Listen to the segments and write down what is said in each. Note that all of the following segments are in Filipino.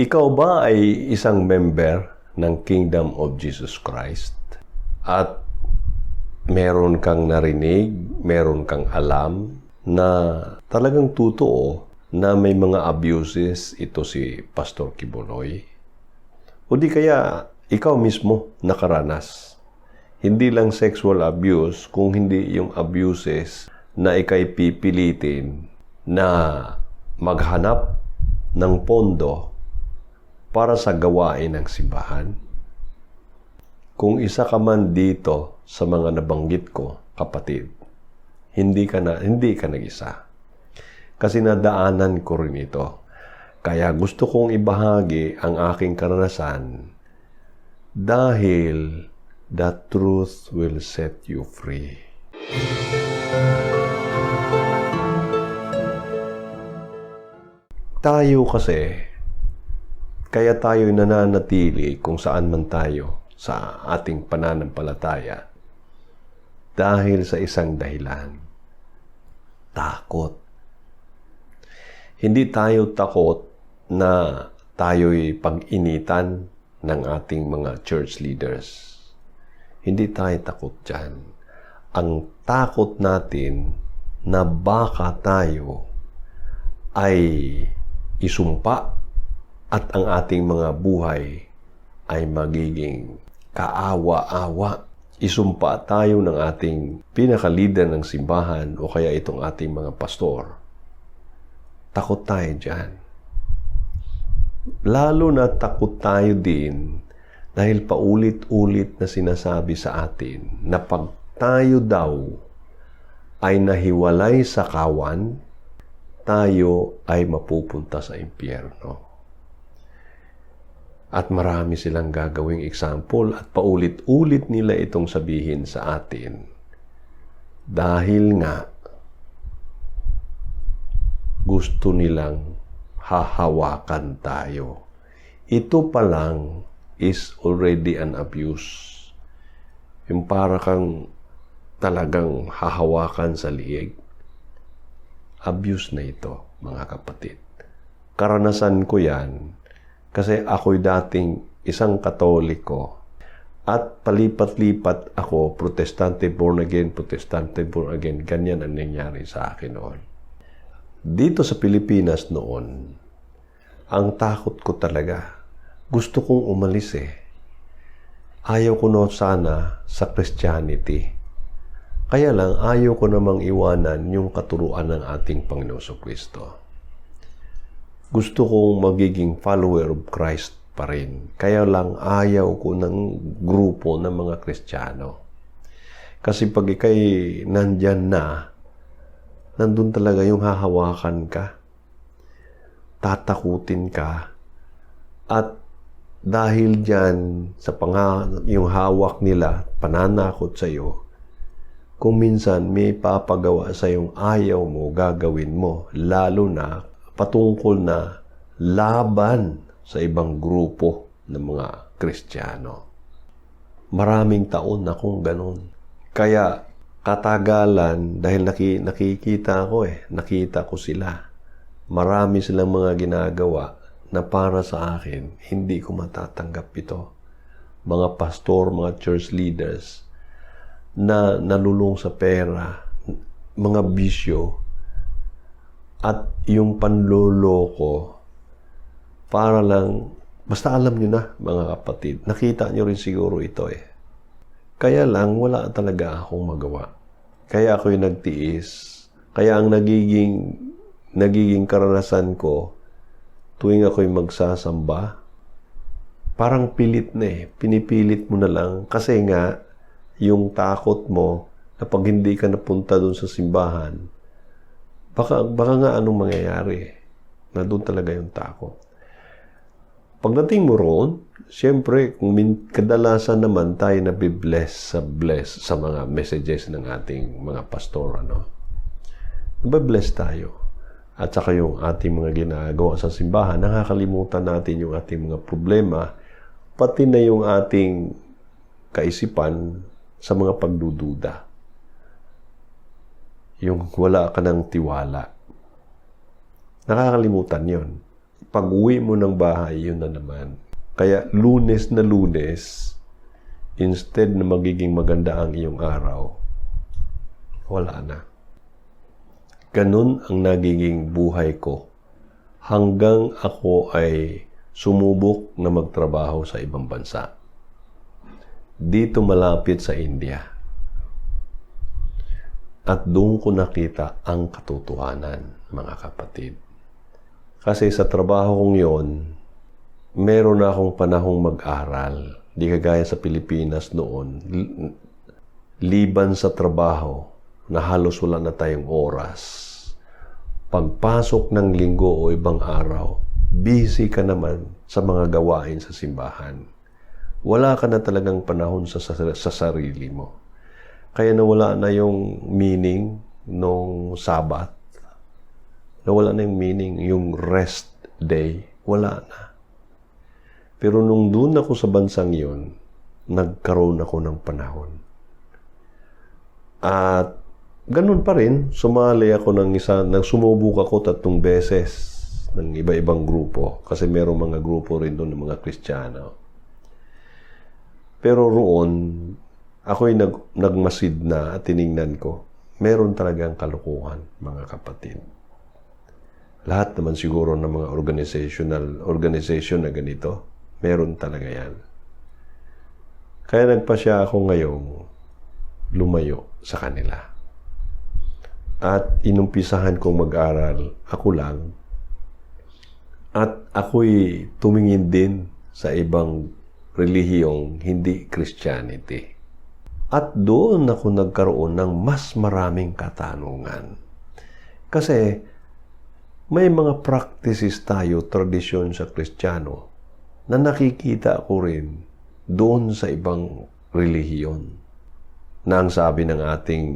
Ikaw ba ay isang member ng Kingdom of Jesus Christ? At meron kang narinig, meron kang alam na talagang totoo na may mga abuses ito si Pastor Kibuloy? O di kaya ikaw mismo nakaranas? Hindi lang sexual abuse, kung hindi yung abuses na ikay pipilitin na maghanap ng pondo para sa gawain ng simbahan. Kung isa ka man dito sa mga nabanggit ko, kapatid, hindi ka na hindi ka nag-isa. Kasi nadaanan ko rin ito. Kaya gusto kong ibahagi ang aking karanasan dahil the truth will set you free. Tayo kasi, kaya tayo nananatili kung saan man tayo sa ating pananampalataya dahil sa isang dahilan. Takot. Hindi tayo takot na tayo'y pag-initan ng ating mga church leaders. Hindi tayo takot dyan. Ang takot natin na baka tayo ay isumpa at ang ating mga buhay ay magiging kaawa-awa. Isumpa tayo ng ating pinaka-leader ng simbahan o kaya itong ating mga pastor. Takot tayo dyan. Lalo na takot tayo din dahil paulit-ulit na sinasabi sa atin na pag tayo daw ay nahiwalay sa kawan, tayo ay mapupunta sa impyerno. At marami silang gagawing example at paulit-ulit nila itong sabihin sa atin. Dahil nga, gusto nilang hahawakan tayo. Ito pa lang is already an abuse. Yung para kang talagang hahawakan sa liig. Abuse na ito, mga kapatid. Karanasan ko yan kasi ako'y dating isang katoliko at palipat-lipat ako, protestante born again, protestante born again. Ganyan ang nangyari sa akin noon. Dito sa Pilipinas noon, ang takot ko talaga, gusto kong umalis eh. Ayaw ko na sana sa Christianity. Kaya lang, ayaw ko namang iwanan yung katuruan ng ating Panginoon Kristo. Gusto kong magiging follower of Christ pa rin. Kaya lang, ayaw ko ng grupo ng mga Kristiyano. Kasi pag ikay nandyan na, nandun talaga yung hahawakan ka, tatakutin ka, at dahil dyan sa panga, yung hawak nila, pananakot sa iyo, kung minsan may papagawa sa yung ayaw mo, gagawin mo, lalo na patungkol na laban sa ibang grupo ng mga Kristiyano. Maraming taon na kung ganun. Kaya katagalan, dahil naki, nakikita ko eh, nakita ko sila. Marami silang mga ginagawa na para sa akin, hindi ko matatanggap ito. Mga pastor, mga church leaders, na nalulung sa pera, mga bisyo, at yung panloloko para lang, basta alam nyo na mga kapatid, nakita nyo rin siguro ito eh. Kaya lang, wala talaga akong magawa. Kaya ako'y nagtiis. Kaya ang nagiging, nagiging karanasan ko, tuwing ako'y magsasamba, parang pilit na eh. Pinipilit mo na lang. Kasi nga, yung takot mo na pag hindi ka napunta doon sa simbahan, baka, baka nga anong mangyayari. Na doon talaga yung takot. Pagdating mo roon, siyempre, kung min, kadalasan naman tayo na bless sa bless sa mga messages ng ating mga pastor, ano? Nabibless tayo. At saka yung ating mga ginagawa sa simbahan, nakakalimutan natin yung ating mga problema, pati na yung ating kaisipan sa mga pagdududa. Yung wala ka ng tiwala. Nakakalimutan yon. pag uwi mo ng bahay, yun na naman. Kaya lunes na lunes, instead na magiging maganda ang iyong araw, wala na. Ganun ang nagiging buhay ko hanggang ako ay sumubok na magtrabaho sa ibang bansa. Dito malapit sa India. At doon ko nakita ang katotohanan, mga kapatid. Kasi sa trabaho kong yon, meron na akong panahong mag-aral. Di kagaya sa Pilipinas noon. Liban sa trabaho, na halos wala na tayong oras. Pagpasok ng linggo o ibang araw, busy ka naman sa mga gawain sa simbahan. Wala ka na talagang panahon sa, sa, sa sarili mo. Kaya nawala na yung meaning nung Sabat. Nawala na yung meaning, yung rest day. Wala na. Pero nung doon ako sa bansang yun, nagkaroon ako ng panahon. At ganun pa rin, sumali ako ng isa, nagsumubok ako tatlong beses ng iba-ibang grupo. Kasi merong mga grupo rin doon ng mga Kristiyano. Pero roon, ako'y nag, nagmasid na at tiningnan ko, meron talagang kalukuhan, mga kapatid. Lahat naman siguro ng mga organizational organization na ganito, meron talaga yan. Kaya nagpasya ako ngayong lumayo sa kanila. At inumpisahan kong mag-aral, ako lang. At ako'y tumingin din sa ibang relihiyong hindi Christianity. At doon ako nagkaroon ng mas maraming katanungan. Kasi may mga practices tayo, tradisyon sa Kristiyano, na nakikita ko rin doon sa ibang relihiyon. Na ang sabi ng ating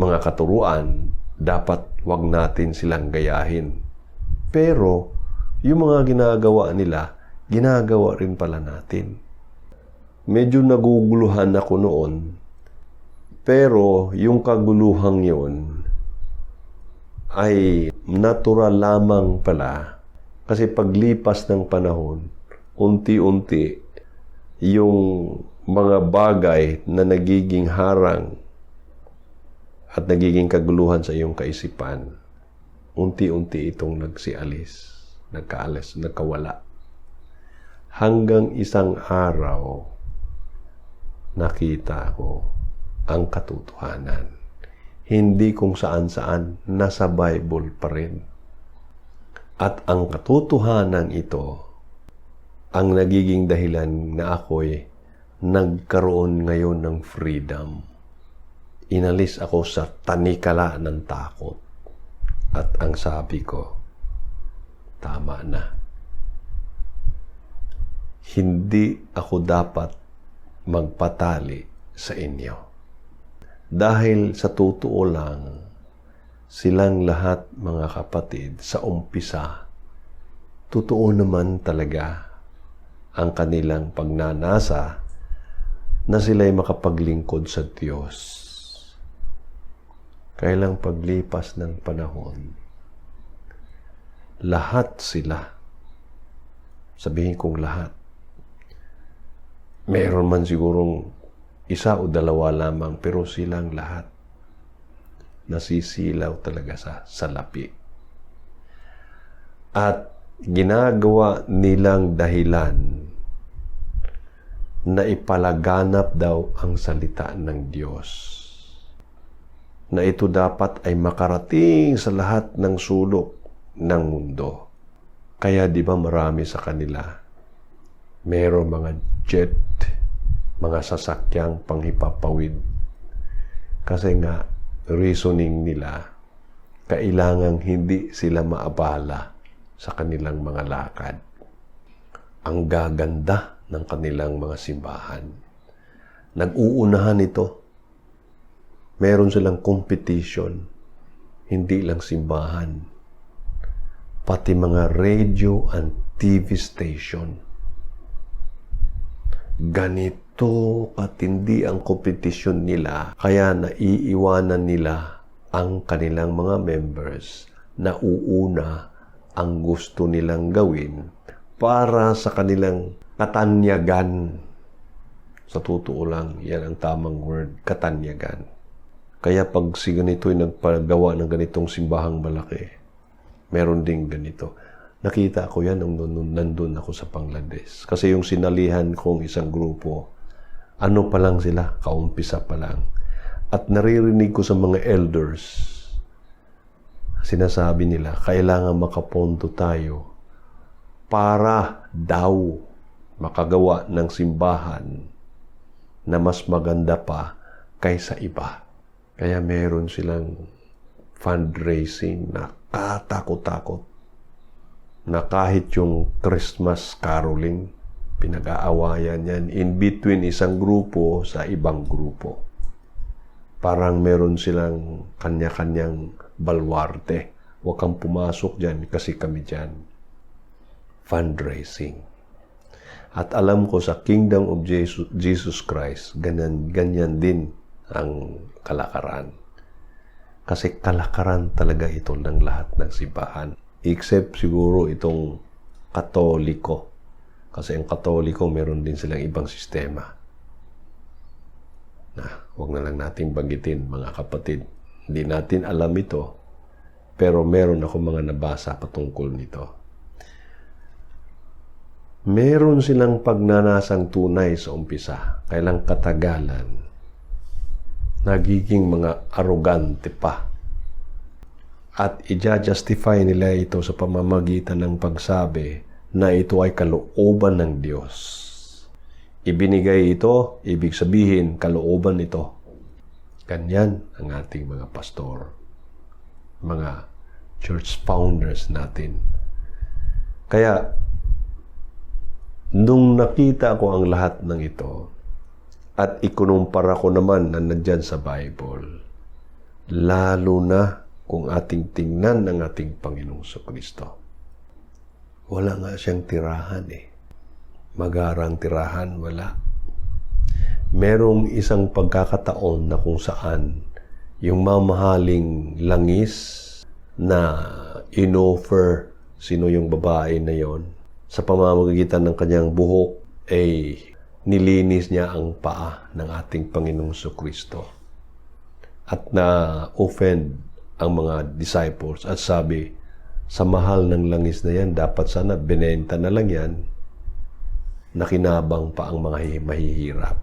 mga katuruan, dapat wag natin silang gayahin. Pero, yung mga ginagawa nila, ginagawa rin pala natin. Medyo naguguluhan ako noon, pero yung kaguluhang yon ay natural lamang pala kasi paglipas ng panahon, unti-unti yung mga bagay na nagiging harang at nagiging kaguluhan sa iyong kaisipan, unti-unti itong nagsialis, nagkaalis, nagkawala. Hanggang isang araw, nakita ko ang katotohanan. Hindi kung saan-saan, nasa Bible pa rin. At ang katotohanan ito, ang nagiging dahilan na ako'y nagkaroon ngayon ng freedom. Inalis ako sa tanikala ng takot. At ang sabi ko, tama na. Hindi ako dapat magpatali sa inyo. Dahil sa totoo lang, silang lahat mga kapatid sa umpisa, totoo naman talaga ang kanilang pagnanasa na sila'y makapaglingkod sa Diyos. Kailang paglipas ng panahon, lahat sila, sabihin kong lahat, meron man sigurong isa o dalawa lamang, pero silang lahat nasisilaw talaga sa salapi. At ginagawa nilang dahilan na ipalaganap daw ang salita ng Diyos. Na ito dapat ay makarating sa lahat ng sulok ng mundo. Kaya di ba marami sa kanila, meron mga jet, mga sasakyang panghipapawid. Kasi nga, reasoning nila, kailangang hindi sila maabala sa kanilang mga lakad. Ang gaganda ng kanilang mga simbahan. Nag-uunahan ito. Meron silang competition. Hindi lang simbahan. Pati mga radio and TV station. Ganito katindi ang kompetisyon nila kaya naiiwanan nila ang kanilang mga members na uuna ang gusto nilang gawin para sa kanilang katanyagan. Sa totoo lang, yan ang tamang word, katanyagan. Kaya pag si ganito ay nagpagawa ng ganitong simbahang malaki, meron ding ganito. Nakita ko yan nung nung nandun ako sa Bangladesh. Kasi yung sinalihan kong isang grupo, ano pa lang sila, kaumpisa pa lang. At naririnig ko sa mga elders, sinasabi nila, kailangan makaponto tayo para daw makagawa ng simbahan na mas maganda pa kaysa iba. Kaya meron silang fundraising na katakot-takot na kahit yung Christmas caroling, pinag-aawayan yan in between isang grupo sa ibang grupo. Parang meron silang kanya-kanyang balwarte. Huwag kang pumasok dyan kasi kami dyan. Fundraising. At alam ko sa Kingdom of Jesus, Jesus Christ, ganyan, ganyan din ang kalakaran. Kasi kalakaran talaga ito ng lahat ng simbahan except siguro itong katoliko. Kasi ang katoliko, meron din silang ibang sistema. Na, huwag na lang natin banggitin, mga kapatid. Hindi natin alam ito, pero meron ako mga nabasa patungkol nito. Meron silang pagnanasang tunay sa umpisa, kailang katagalan, nagiging mga arogante pa at i-justify nila ito sa pamamagitan ng pagsabi na ito ay kalooban ng Diyos. Ibinigay ito, ibig sabihin, kalooban ito. Ganyan ang ating mga pastor, mga church founders natin. Kaya, nung nakita ko ang lahat ng ito, at ikunumpara ko naman na nandyan sa Bible, lalo na kung ating tingnan ng ating Panginoong Kristo. Wala nga siyang tirahan eh. Magarang tirahan, wala. Merong isang pagkakataon na kung saan yung mamahaling langis na inoffer sino yung babae na yon sa pamamagitan ng kanyang buhok ay nilinis niya ang paa ng ating Panginoong Kristo at na offend ang mga disciples at sabi, sa mahal ng langis na yan, dapat sana binenta na lang yan, nakinabang pa ang mga mahihirap.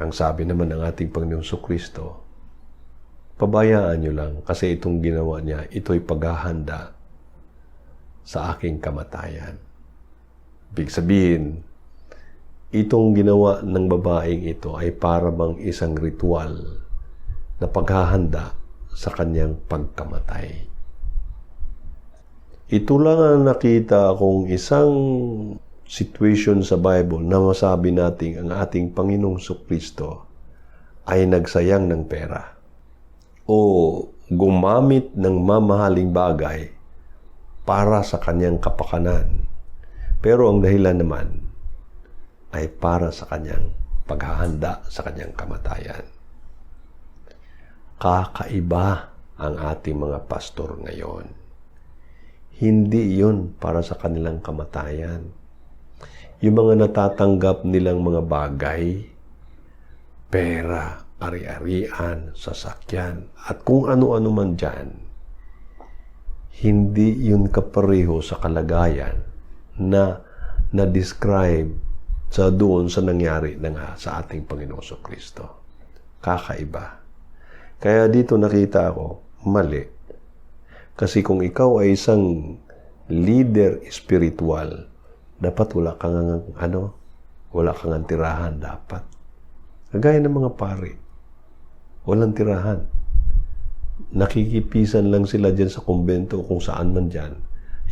Ang sabi naman ng ating Panginoong Kristo, pabayaan nyo lang kasi itong ginawa niya, ito'y paghahanda sa aking kamatayan. Big sabihin, itong ginawa ng babaeng ito ay para bang isang ritual na paghahanda sa kanyang pagkamatay. Ito lang ang nakita kong isang situation sa Bible na masabi nating ang ating Panginoong Kristo ay nagsayang ng pera o gumamit ng mamahaling bagay para sa kanyang kapakanan. Pero ang dahilan naman ay para sa kanyang paghahanda sa kanyang kamatayan kakaiba ang ating mga pastor ngayon. Hindi yun para sa kanilang kamatayan. Yung mga natatanggap nilang mga bagay, pera, ari-arian, sasakyan, at kung ano-ano man dyan, hindi yun kapareho sa kalagayan na na-describe sa doon sa nangyari na nga sa ating Panginoon Kristo. Kakaiba. Kaya dito nakita ko, mali. Kasi kung ikaw ay isang leader spiritual, dapat wala kang ano, wala kang tirahan dapat. Kagaya ng mga pare, walang tirahan. Nakikipisan lang sila dyan sa kumbento kung saan man dyan.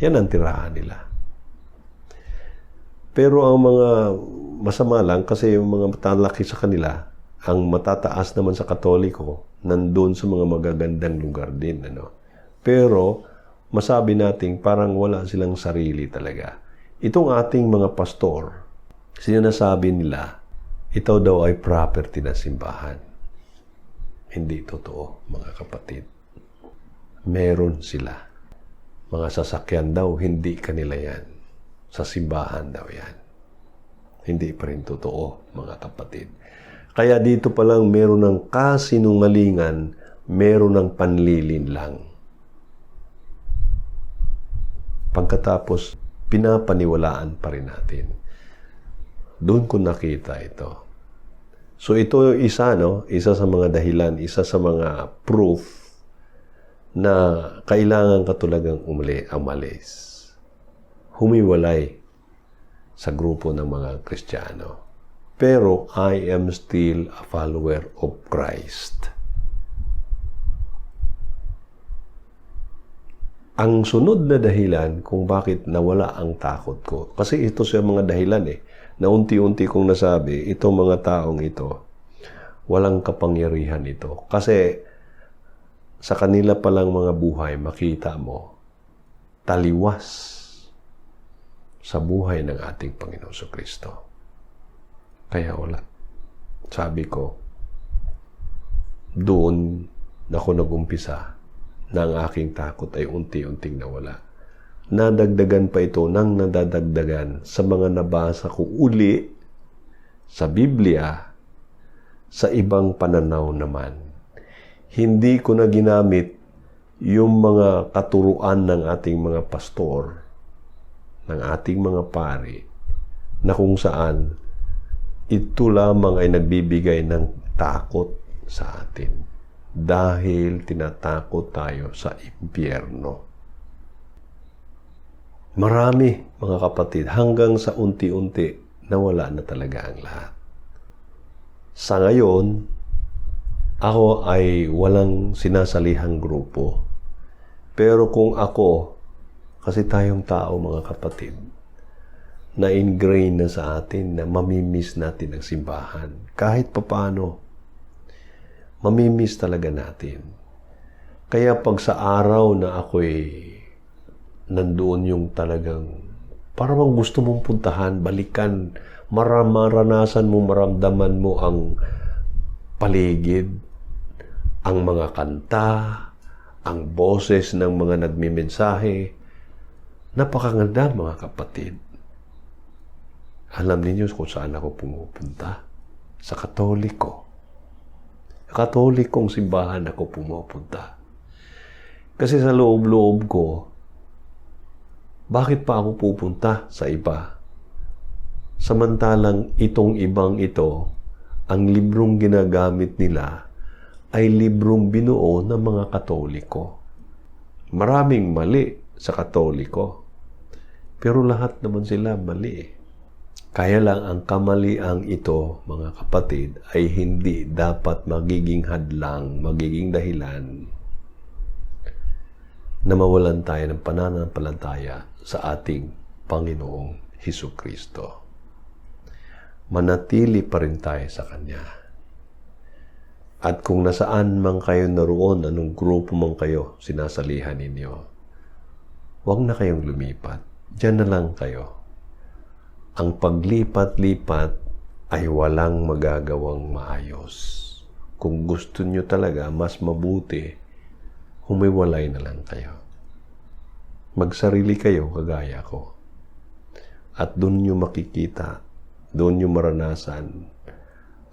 Yan ang tirahan nila. Pero ang mga masama lang kasi yung mga matalaki sa kanila, ang matataas naman sa katoliko, nandun sa mga magagandang lugar din. Ano? Pero, masabi nating parang wala silang sarili talaga. Itong ating mga pastor, sinasabi nila, ito daw ay property ng simbahan. Hindi totoo, mga kapatid. Meron sila. mga sasakyan daw, hindi kanila yan. Sa simbahan daw yan. Hindi pa rin totoo, mga kapatid. Kaya dito pa lang meron ng kasinungalingan, meron ng panlilin lang. Pagkatapos, pinapaniwalaan pa rin natin. Doon ko nakita ito. So ito yung isa, no? Isa sa mga dahilan, isa sa mga proof na kailangan ka talagang umali, umalis. Humiwalay sa grupo ng mga Kristiyano. Pero I am still a follower of Christ. Ang sunod na dahilan kung bakit nawala ang takot ko, kasi ito sa mga dahilan eh, na unti-unti kong nasabi, itong mga taong ito, walang kapangyarihan ito. Kasi sa kanila palang mga buhay, makita mo, taliwas sa buhay ng ating Panginoon Kristo. Kaya wala. Sabi ko, doon ako nagumpisa na ang aking takot ay unti-unting nawala. Nadagdagan pa ito nang nadadagdagan sa mga nabasa ko uli sa Biblia sa ibang pananaw naman. Hindi ko na ginamit yung mga katuruan ng ating mga pastor, ng ating mga pari, na kung saan ito lamang ay nagbibigay ng takot sa atin dahil tinatakot tayo sa impyerno. Marami, mga kapatid, hanggang sa unti-unti, nawala na talaga ang lahat. Sa ngayon, ako ay walang sinasalihang grupo. Pero kung ako, kasi tayong tao mga kapatid, na ingrain na sa atin na mamimiss natin ang simbahan. Kahit papano, mamimiss talaga natin. Kaya pag sa araw na ako'y nandoon yung talagang parang gusto mong puntahan, balikan, maramaranasan mo, maramdaman mo ang paligid, ang mga kanta, ang boses ng mga nagmimensahe. Napakaganda mga kapatid. Alam ninyo kung saan ako pumupunta? Sa Katoliko. Katolikong simbahan ako pumupunta. Kasi sa loob-loob ko, bakit pa ako pupunta sa iba? Samantalang itong ibang ito, ang librong ginagamit nila ay librong binuo ng mga Katoliko. Maraming mali sa Katoliko. Pero lahat naman sila mali eh. Kaya lang ang kamaliang ito, mga kapatid, ay hindi dapat magiging hadlang, magiging dahilan na mawalan tayo ng pananampalataya sa ating Panginoong Heso Kristo. Manatili pa rin tayo sa Kanya. At kung nasaan man kayo naroon, anong grupo man kayo sinasalihan ninyo, huwag na kayong lumipat. Diyan na lang kayo ang paglipat-lipat ay walang magagawang maayos. Kung gusto nyo talaga, mas mabuti, humiwalay na lang kayo. Magsarili kayo kagaya ko. At doon nyo makikita, doon nyo maranasan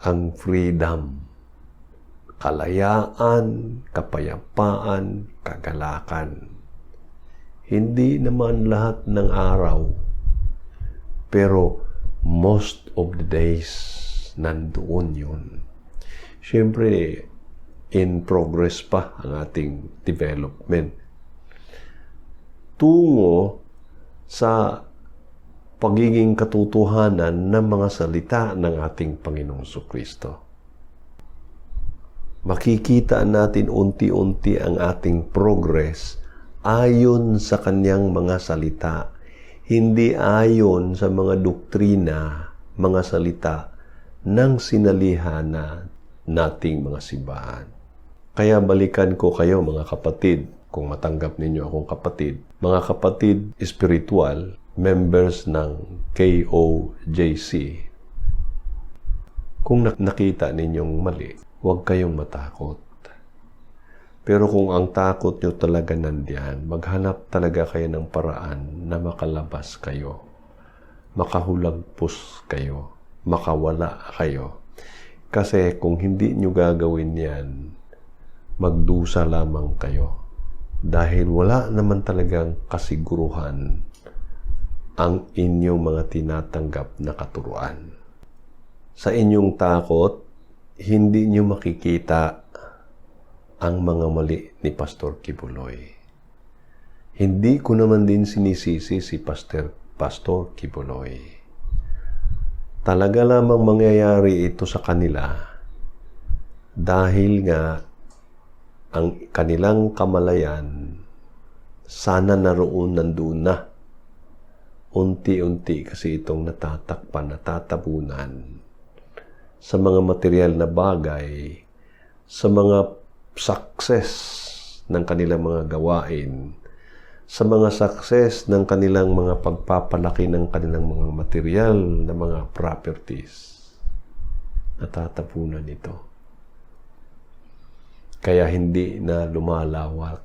ang freedom, kalayaan, kapayapaan, kagalakan. Hindi naman lahat ng araw pero most of the days, nandoon yun. Siyempre, in progress pa ang ating development. Tungo sa pagiging katotohanan ng mga salita ng ating Panginoong Kristo. Makikita natin unti-unti ang ating progress ayon sa kanyang mga salita hindi ayon sa mga doktrina, mga salita ng sinalihan na nating mga simbahan. Kaya balikan ko kayo mga kapatid, kung matanggap ninyo akong kapatid, mga kapatid spiritual, members ng KOJC. Kung nakita ninyong mali, huwag kayong matakot. Pero kung ang takot nyo talaga nandiyan, maghanap talaga kayo ng paraan na makalabas kayo, makahulagpos kayo, makawala kayo. Kasi kung hindi nyo gagawin yan, magdusa lamang kayo. Dahil wala naman talagang kasiguruhan ang inyong mga tinatanggap na katuruan. Sa inyong takot, hindi nyo makikita ang mga mali ni Pastor Kibuloy. Hindi ko naman din sinisisi si Pastor, Pastor Kibuloy. Talaga lamang mangyayari ito sa kanila dahil nga ang kanilang kamalayan sana naroon nandun na. Unti-unti kasi itong natatakpan, natatabunan sa mga material na bagay, sa mga success ng kanilang mga gawain, sa mga success ng kanilang mga pagpapalaki ng kanilang mga material na mga properties. Natatapunan ito. Kaya hindi na lumalawak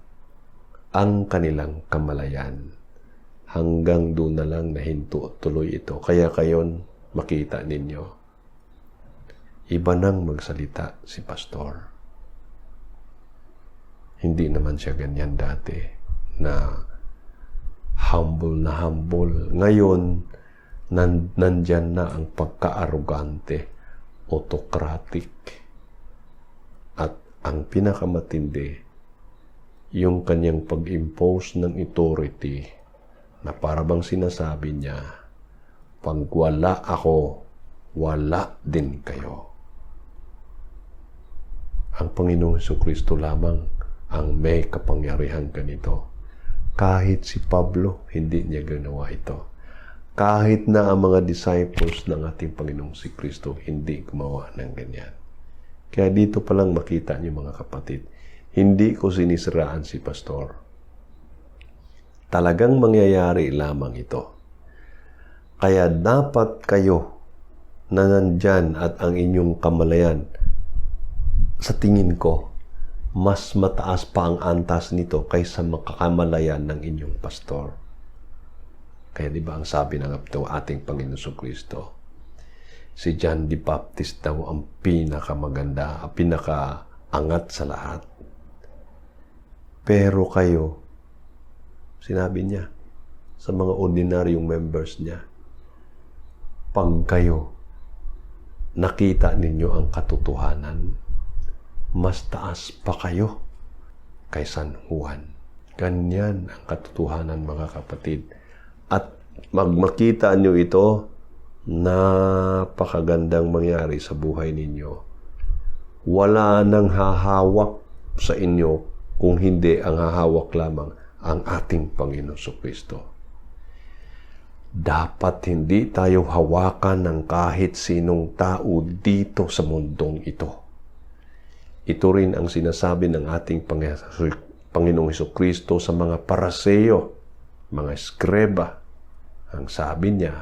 ang kanilang kamalayan. Hanggang doon na lang nahinto tuloy ito. Kaya kayon makita ninyo. Iba nang magsalita si pastor. Hindi naman siya ganyan dati na humble na humble. Ngayon, nan, nandyan na ang pagka-arugante, autocratic. At ang pinakamatindi, yung kanyang pag-impose ng authority na para bang sinasabi niya, pag wala ako, wala din kayo. Ang Panginoong Kristo lamang ang may kapangyarihan ganito. Kahit si Pablo, hindi niya ginawa ito. Kahit na ang mga disciples ng ating Panginoong si Kristo, hindi gumawa ng ganyan. Kaya dito pa lang makita niyo mga kapatid, hindi ko sinisiraan si pastor. Talagang mangyayari lamang ito. Kaya dapat kayo na nandyan at ang inyong kamalayan, sa tingin ko, mas mataas pa ang antas nito kaysa makakamalayan ng inyong pastor. Kaya di ba ang sabi ng ating Panginoon Kristo, si John the Baptist daw ang pinakamaganda, ang pinakaangat sa lahat. Pero kayo, sinabi niya sa mga ordinaryong members niya, pag kayo nakita ninyo ang katotohanan, mas taas pa kayo kay San Juan. Ganyan ang katotohanan mga kapatid. At magmakita nyo ito, napakagandang mangyari sa buhay ninyo. Wala nang hahawak sa inyo kung hindi ang hahawak lamang ang ating Panginoon Kristo. Dapat hindi tayo hawakan ng kahit sinong tao dito sa mundong ito. Ito rin ang sinasabi ng ating Panginoong Heso Kristo sa mga paraseyo, mga eskreba. Ang sabi niya,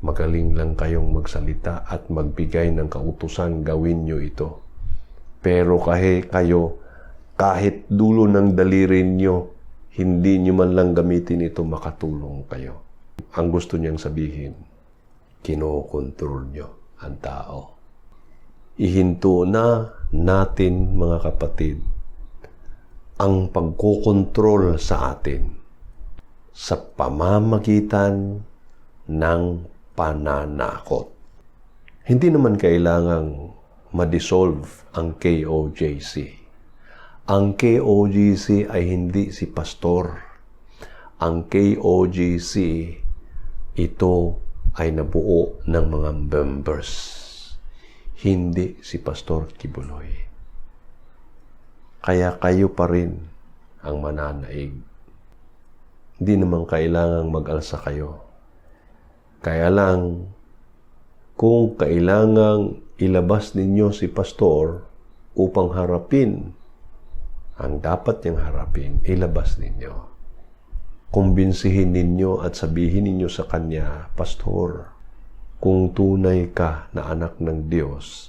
magaling lang kayong magsalita at magbigay ng kautusan, gawin nyo ito. Pero kahit kayo, kahit dulo ng dalirin nyo, hindi nyo man lang gamitin ito, makatulong kayo. Ang gusto niyang sabihin, kinokontrol nyo ang tao. Ihinto na natin, mga kapatid, ang pagkokontrol sa atin sa pamamagitan ng pananakot. Hindi naman kailangang ma-dissolve ang KOJC ang KOGC ay hindi si pastor. Ang KOGC, ito ay nabuo ng mga members. Hindi si Pastor Kibuloy. Kaya kayo pa rin ang mananaig. Hindi naman kailangang mag-alsa kayo. Kaya lang, kung kailangang ilabas ninyo si pastor upang harapin ang dapat niyang harapin, ilabas ninyo. Kumbinsihin ninyo at sabihin ninyo sa Kanya, Pastor, kung tunay ka na anak ng Diyos,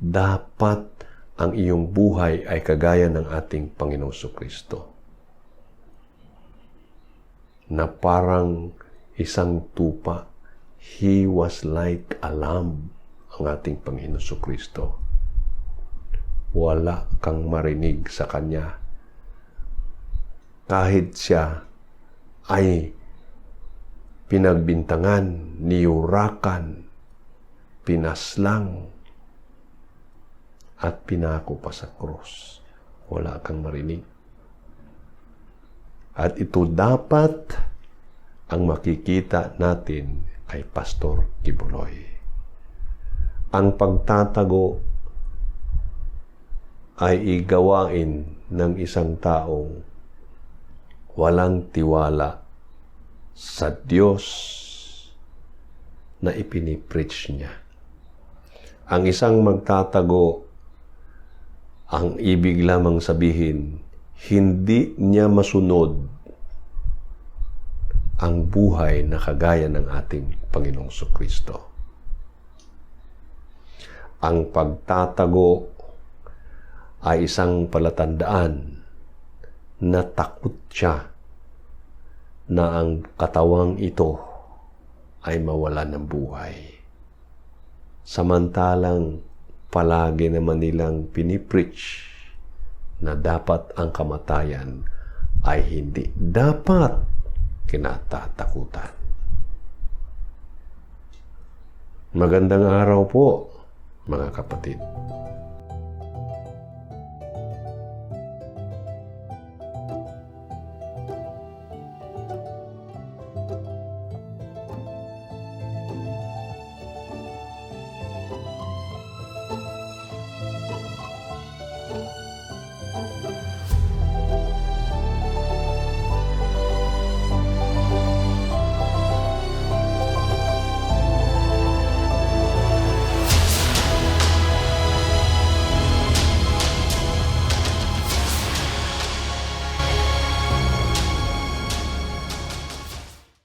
dapat ang iyong buhay ay kagaya ng ating Panginoong Kristo. Na parang isang tupa, He was like a lamb, ang ating Panginoong Kristo. Wala kang marinig sa Kanya. Kahit siya ay pinagbintangan, niyurakan, pinaslang, at pinako pa sa krus. Wala kang marinig. At ito dapat ang makikita natin kay Pastor Kibuloy. Ang pagtatago ay igawain ng isang taong walang tiwala sa Diyos na ipinipreach niya. Ang isang magtatago, ang ibig lamang sabihin, hindi niya masunod ang buhay na kagaya ng ating Panginoong Kristo. Ang pagtatago ay isang palatandaan na takot siya na ang katawang ito ay mawala ng buhay. Samantalang palagi naman nilang pinipreach na dapat ang kamatayan ay hindi dapat kinatatakutan. Magandang araw po, mga kapatid.